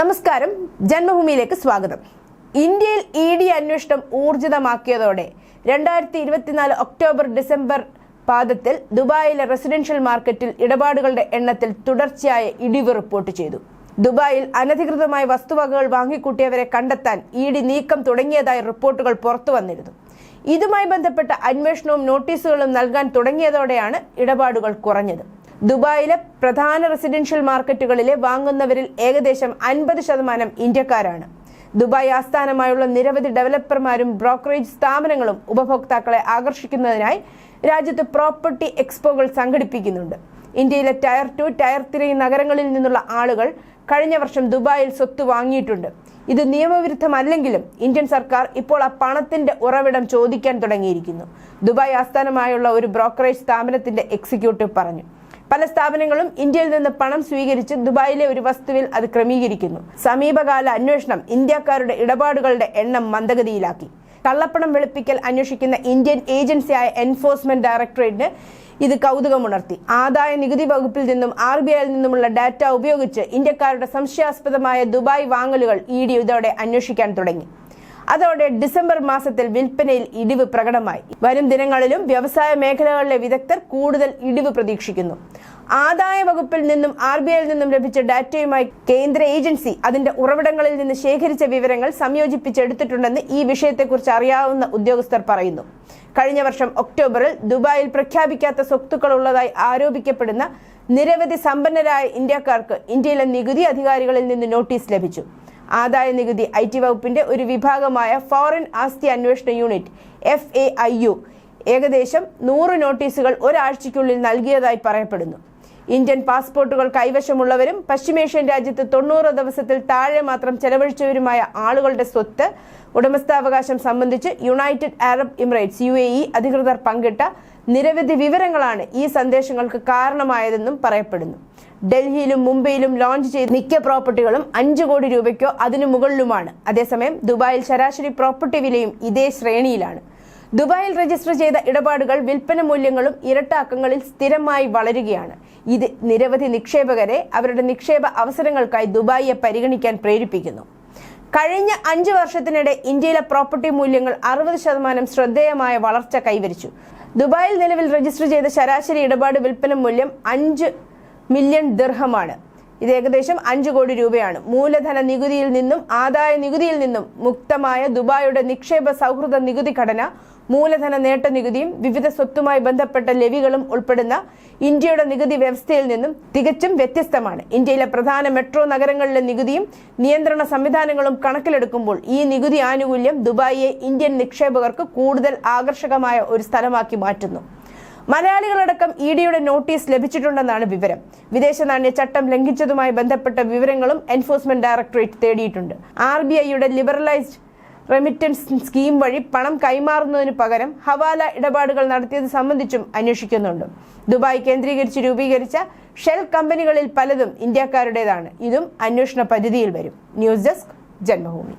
നമസ്കാരം. ജന്മഭൂമിയിലേക്ക് സ്വാഗതം. ഇന്ത്യയിൽ ഇ ഡി അന്വേഷണം ഊർജിതമാക്കിയതോടെ രണ്ടായിരത്തി ഇരുപത്തിനാല് ഒക്ടോബർ ഡിസംബർ പാദത്തിൽ ദുബായിലെ റെസിഡൻഷ്യൽ മാർക്കറ്റിൽ ഇടപാടുകളുടെ എണ്ണത്തിൽ തുടർച്ചയായ ഇടിവ് റിപ്പോർട്ട് ചെയ്തു. ദുബായിൽ അനധികൃതമായി വസ്തുവകകൾ വാങ്ങിക്കൂട്ടിയവരെ കണ്ടെത്താൻ ഇ ഡി നീക്കം തുടങ്ങിയതായി റിപ്പോർട്ടുകൾ പുറത്തു വന്നിരുന്നു. ഇതുമായി ബന്ധപ്പെട്ട അന്വേഷണവും നോട്ടീസുകളും നൽകാൻ തുടങ്ങിയതോടെയാണ് ഇടപാടുകൾ കുറഞ്ഞത്. ദുബായിലെ പ്രധാന റെസിഡൻഷ്യൽ മാർക്കറ്റുകളിലെ വാങ്ങുന്നവരിൽ ഏകദേശം അൻപത് ശതമാനം ഇന്ത്യക്കാരാണ്. ദുബായ് ആസ്ഥാനമായുള്ള നിരവധി ഡെവലപ്പർമാരും ബ്രോക്കറേജ് സ്ഥാപനങ്ങളും ഉപഭോക്താക്കളെ ആകർഷിക്കുന്നതിനായി രാജ്യത്ത് പ്രോപ്പർട്ടി എക്സ്പോകൾ സംഘടിപ്പിക്കുന്നുണ്ട്. ഇന്ത്യയിലെ ടയർ ടു ടയർ ത്രീ നഗരങ്ങളിൽ നിന്നുള്ള ആളുകൾ കഴിഞ്ഞ വർഷം ദുബായിൽ സ്വത്ത് വാങ്ങിയിട്ടുണ്ട്. ഇത് നിയമവിരുദ്ധമല്ലെങ്കിലും ഇന്ത്യൻ സർക്കാർ ഇപ്പോൾ ആ പണത്തിന്റെ ഉറവിടം ചോദിക്കാൻ തുടങ്ങിയിരിക്കുന്നു. ദുബായ് ആസ്ഥാനമായുള്ള ഒരു ബ്രോക്കറേജ് സ്ഥാപനത്തിന്റെ എക്സിക്യൂട്ടീവ് പറഞ്ഞു. പല സ്ഥാപനങ്ങളും ഇന്ത്യയിൽ നിന്ന് പണം സ്വീകരിച്ച് ദുബായിലെ ഒരു വസ്തുവിൽ അത് ക്രമീകരിക്കുന്നു. സമീപകാല അന്വേഷണം ഇന്ത്യക്കാരുടെ ഇടപാടുകളുടെ എണ്ണം മന്ദഗതിയിലാക്കി. കള്ളപ്പണം വെളുപ്പിക്കൽ അന്വേഷിക്കുന്ന ഇന്ത്യൻ ഏജൻസിയായ എൻഫോഴ്സ്മെന്റ് ഡയറക്ടറേറ്റിന് ഇത് കൗതുകമുണർത്തി. ആദായ നികുതി വകുപ്പിൽ നിന്നും ആർ ബി ഐയിൽ നിന്നുമുള്ള ഡാറ്റ ഉപയോഗിച്ച് ഇന്ത്യക്കാരുടെ സംശയാസ്പദമായ ദുബായ് വാങ്ങലുകൾ ഇ ഡി ഇതോടെ അന്വേഷിക്കാൻ തുടങ്ങി. അതോടെ ഡിസംബർ മാസത്തിൽ വിൽപ്പനയിൽ ഇടിവ് പ്രകടമായി. വരും ദിനങ്ങളിലും വ്യവസായ മേഖലകളിലെ വിദഗ്ധർ കൂടുതൽ ഇടിവ് പ്രതീക്ഷിക്കുന്നു. ആദായ വകുപ്പിൽ നിന്നും ആർ ബി ഐയിൽ നിന്നും ലഭിച്ച ഡാറ്റയുമായി കേന്ദ്ര ഏജൻസി അതിന്റെ ഉറവിടങ്ങളിൽ നിന്ന് ശേഖരിച്ച വിവരങ്ങൾ സംയോജിപ്പിച്ചെടുത്തിട്ടുണ്ടെന്ന് ഈ വിഷയത്തെക്കുറിച്ച് അറിയാവുന്ന ഉദ്യോഗസ്ഥർ പറയുന്നു. കഴിഞ്ഞ വർഷം ഒക്ടോബറിൽ ദുബായിൽ പ്രഖ്യാപിക്കാത്ത സ്വത്തുക്കൾ ഉള്ളതായി ആരോപിക്കപ്പെടുന്ന നിരവധി സമ്പന്നരായ ഇന്ത്യക്കാർക്ക് ഇന്ത്യയിലെ നികുതി അധികാരികളിൽ നിന്ന് നോട്ടീസ് ലഭിച്ചു. ആദായ നികുതി ഐ ടി വകുപ്പിന്റെ ഒരു വിഭാഗമായ ഫോറിൻ ആസ്തി അന്വേഷണ unit F A I U ഏകദേശം നൂറ് നോട്ടീസുകൾ ഒരാഴ്ചയ്ക്കുള്ളിൽ നൽകിയതായി പറയപ്പെടുന്നു. ഇന്ത്യൻ പാസ്പോർട്ടുകൾ കൈവശമുള്ളവരും പശ്ചിമേഷ്യൻ രാജ്യത്ത് തൊണ്ണൂറ് ദിവസത്തിൽ താഴെ മാത്രം ചെലവഴിച്ചവരുമായ ആളുകളുടെ സ്വത്ത് ഉടമസ്ഥാവകാശം സംബന്ധിച്ച് യുണൈറ്റഡ് അറബ് എമിറേറ്റ്സ് യു അധികൃതർ പങ്കിട്ട നിരവധി വിവരങ്ങളാണ് ഈ സന്ദേശങ്ങൾക്ക് കാരണമായതെന്നും പറയപ്പെടുന്നു. ഡൽഹിയിലും മുംബൈയിലും ലോഞ്ച് ചെയ്ത മിക്ക പ്രോപ്പർട്ടികളും അഞ്ചു കോടി രൂപയ്ക്കോ അതിനു മുകളിലുമാണ്. അതേസമയം ദുബായിൽ ശരാശരി പ്രോപ്പർട്ടി വിലയും ഇതേ ശ്രേണിയിലാണ്. ദുബായിൽ രജിസ്റ്റർ ചെയ്ത ഇടപാടുകൾ വിൽപ്പന മൂല്യങ്ങളും ഇരട്ട അക്കങ്ങളിൽ സ്ഥിരമായി വളരുകയാണ്. ഇത് നിരവധി നിക്ഷേപകരെ അവരുടെ നിക്ഷേപ അവസരങ്ങൾക്കായി ദുബായിയെ പരിഗണിക്കാൻ പ്രേരിപ്പിക്കുന്നു. കഴിഞ്ഞ അഞ്ചു വർഷത്തിനിടെ ഇന്ത്യയിലെ പ്രോപ്പർട്ടി മൂല്യങ്ങൾ അറുപത് ശതമാനം ശ്രദ്ധേയമായ വളർച്ച കൈവരിച്ചു. ദുബായിൽ നിലവിൽ രജിസ്റ്റർ ചെയ്ത ശരാശരി ഇടപാട് വിൽപ്പന മൂല്യം അഞ്ച് മില്യൺ ദിർഹമാണ്. ഇത് ഏകദേശം അഞ്ചു കോടി രൂപയാണ്. മൂലധന നികുതിയിൽ നിന്നും ആദായ നികുതിയിൽ നിന്നും മുക്തമായ ദുബായിയുടെ നിക്ഷേപ സൗഹൃദ നികുതി ഘടന മൂലധന നേട്ട നികുതിയും വിവിധ സ്വത്തുമായി ബന്ധപ്പെട്ട ലെവികളും ഉൾപ്പെടുന്ന ഇന്ത്യയുടെ നികുതി വ്യവസ്ഥയിൽ നിന്നും തികച്ചും വ്യത്യസ്തമാണ്. ഇന്ത്യയിലെ പ്രധാന മെട്രോ നഗരങ്ങളിലെ നികുതിയും നിയന്ത്രണ സംവിധാനങ്ങളും കണക്കിലെടുക്കുമ്പോൾ ഈ നികുതി ആനുകൂല്യം ദുബായിയെ ഇന്ത്യൻ നിക്ഷേപകർക്ക് കൂടുതൽ ആകർഷകമായ ഒരു സ്ഥലമാക്കി മാറ്റുന്നു. മലയാളികളടക്കം ഇ ഡിയുടെ നോട്ടീസ് ലഭിച്ചിട്ടുണ്ടെന്നാണ് വിവരം. വിദേശ നാണ്യ ചട്ടം ലംഘിച്ചതുമായി ബന്ധപ്പെട്ട വിവരങ്ങളും എൻഫോഴ്സ്മെന്റ് ഡയറക്ടറേറ്റ് തേടിയിട്ടുണ്ട്. ആർ ബി ഐയുടെ ലിബറലൈസ്ഡ് റെമിറ്റൻസ് സ്കീം വഴി പണം കൈമാറുന്നതിന് പകരം ഹവാല ഇടപാടുകൾ നടത്തിയത് സംബന്ധിച്ചും അന്വേഷിക്കുന്നുണ്ട്. ദുബായ് കേന്ദ്രീകരിച്ച് രൂപീകരിച്ച ഷെൽ കമ്പനികളിൽ പലതും ഇന്ത്യക്കാരുടേതാണ്. ഇതും അന്വേഷണ പരിധിയിൽ വരും. News desk Janmabhumi.